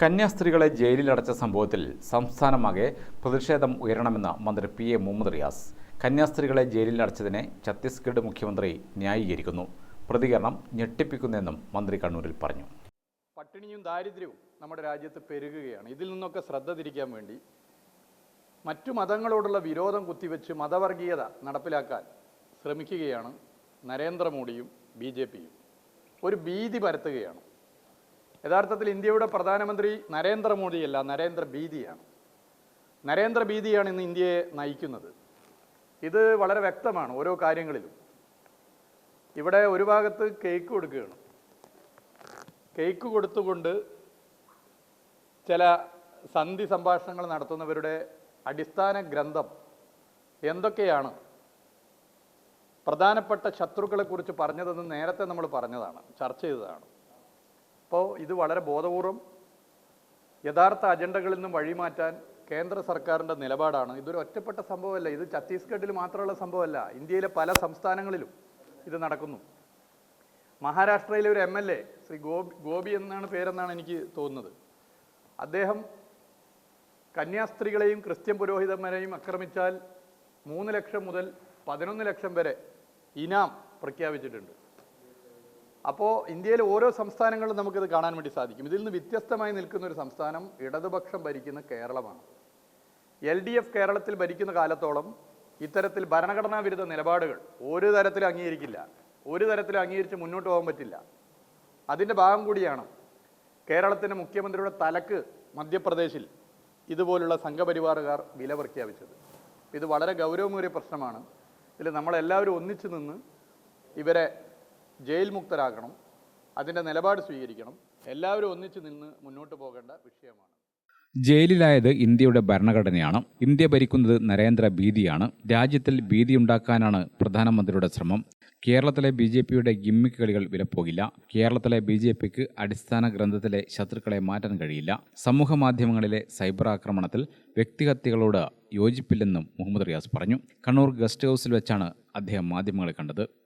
കന്യാസ്ത്രീകളെ ജയിലിലടച്ച സംഭവത്തിൽ സംസ്ഥാനമാകെ പ്രതിഷേധം ഉയരണമെന്ന് മന്ത്രി പി എ മുഹമ്മദ് റിയാസ്. കന്യാസ്ത്രീകളെ ജയിലിലടച്ചതിനെ ഛത്തീസ്ഗഡ് മുഖ്യമന്ത്രി ന്യായീകരിക്കുന്നു. പ്രതികരണം ഞെട്ടിപ്പിക്കുന്നെന്നും മന്ത്രി കണ്ണൂരിൽ പറഞ്ഞു. പട്ടിണിയും ദാരിദ്ര്യവും നമ്മുടെ രാജ്യത്ത് പെരുകുകയാണ്. ഇതിൽ നിന്നൊക്കെ ശ്രദ്ധ തിരിക്കാൻ വേണ്ടി മറ്റു മതങ്ങളോടുള്ള വിരോധം കുത്തിവെച്ച് മതവർഗീയത നടപ്പിലാക്കാൻ ശ്രമിക്കുകയാണ് നരേന്ദ്രമോദിയും ബി ജെ പിയും. ഒരു ഭീതി പരത്തുകയാണ്. യഥാർത്ഥത്തിൽ ഇന്ത്യയുടെ പ്രധാനമന്ത്രി നരേന്ദ്രമോദിയല്ല നരേന്ദ്ര ഭീതിയാണ് നരേന്ദ്ര ഭീതിയാണ് ഇന്ന് ഇന്ത്യയെ നയിക്കുന്നത്. ഇത് വളരെ വ്യക്തമാണ് ഓരോ കാര്യങ്ങളിലും. ഇവിടെ ഒരു ഭാഗത്ത് കേക്ക് കൊടുക്കുകയാണ്. കേക്ക് കൊടുത്തുകൊണ്ട് ചില സന്ധി സംഭാഷണങ്ങൾ നടത്തുന്നവരുടെ അടിസ്ഥാന ഗ്രന്ഥം എന്തൊക്കെയാണ്? പ്രധാനപ്പെട്ട ശത്രുക്കളെക്കുറിച്ച് പറഞ്ഞതെന്ന് നേരത്തെ നമ്മൾ പറഞ്ഞതാണ് ചർച്ച ചെയ്തതാണ്. അപ്പോൾ ഇത് വളരെ ബോധപൂർവം യഥാർത്ഥ അജണ്ടകളിൽ നിന്നും വഴിമാറ്റാൻ കേന്ദ്ര സർക്കാരിന്റെ നിലപാടാണ്. ഇതൊരു ഒറ്റപ്പെട്ട സംഭവമല്ല. ഇത് ഛത്തീസ്ഗഡിൽ മാത്രമുള്ള സംഭവമല്ല. ഇന്ത്യയിലെ പല സംസ്ഥാനങ്ങളിലും ഇത് നടക്കുന്നു. മഹാരാഷ്ട്രയിലെ ഒരു M L A Shri Gopi Gopi എന്നാണ് പേരെന്നാണ് എനിക്ക് തോന്നുന്നത്. അദ്ദേഹം കന്യാസ്ത്രീകളെയും ക്രിസ്ത്യൻ പുരോഹിതന്മാരെയും ആക്രമിച്ചാൽ മൂന്ന് ലക്ഷം മുതൽ പതിനൊന്ന് ലക്ഷം വരെ ഇനാം പ്രഖ്യാപിച്ചിട്ടുണ്ട്. അപ്പോൾ ഇന്ത്യയിലെ ഓരോ സംസ്ഥാനങ്ങളിലും നമുക്കിത് കാണാൻ വേണ്ടി സാധിക്കും. ഇതിൽ നിന്ന് വ്യത്യസ്തമായി നിൽക്കുന്ന ഒരു സംസ്ഥാനം ഇടതുപക്ഷം ഭരിക്കുന്ന കേരളമാണ്. എൽ ഡി എഫ് കേരളത്തിൽ ഭരിക്കുന്ന കാലത്തോളം ഇത്തരത്തിൽ ഭരണഘടനാ വിരുദ്ധ നിലപാടുകൾ ഒരു തരത്തിലും അംഗീകരിക്കില്ല. ഒരു തരത്തിലും അംഗീകരിച്ച് മുന്നോട്ട് പോകാൻ പറ്റില്ല. അതിന്റെ ഭാഗം കൂടിയാണ് കേരളത്തിന്റെ മുഖ്യമന്ത്രിയുടെ തലക്ക് മധ്യപ്രദേശിൽ ഇതുപോലുള്ള സംഘപരിവാറുകാർ വില പ്രഖ്യാപിച്ചത്. ഇത് വളരെ ഗൗരവമേറിയ പ്രശ്നമാണ്. ഇതിൽ നമ്മളെല്ലാവരും ഒന്നിച്ചു നിന്ന് ഇവരെ ജയിൽ മുക്തരാക്കണം അതിന്റെ നിലപാട് സ്വീകരിക്കണം. എല്ലാവരും ഒന്നിച്ചു നിന്ന് മുന്നോട്ട് പോകേണ്ട വിഷയമാണ്. ജയിലിലായത് ഇന്ത്യയുടെ ഭരണഘടനയാണ്. ഇന്ത്യ ഭരിക്കുന്നത് നരേന്ദ്ര ഭീതിയാണ്. രാജ്യത്തിൽ ഭീതിയുണ്ടാക്കാനാണ് പ്രധാനമന്ത്രിയുടെ ശ്രമം. കേരളത്തിലെ ബി ജെ പിയുടെ ഗിമ്മിക്ക് കളികൾ വിലപ്പോകില്ല. കേരളത്തിലെ ബി ജെ പിക്ക് അടിസ്ഥാന ഗ്രന്ഥത്തിലെ ശത്രുക്കളെ മാറ്റാൻ കഴിയില്ല. സമൂഹ മാധ്യമങ്ങളിലെ സൈബർ ആക്രമണത്തിൽ വ്യക്തിഹത്യകളോട് യോജിപ്പില്ലെന്നും മുഹമ്മദ് റിയാസ് പറഞ്ഞു. കണ്ണൂർ ഗസ്റ്റ് ഹൗസിൽ വെച്ചാണ് അദ്ദേഹം മാധ്യമങ്ങളെ കണ്ടത്.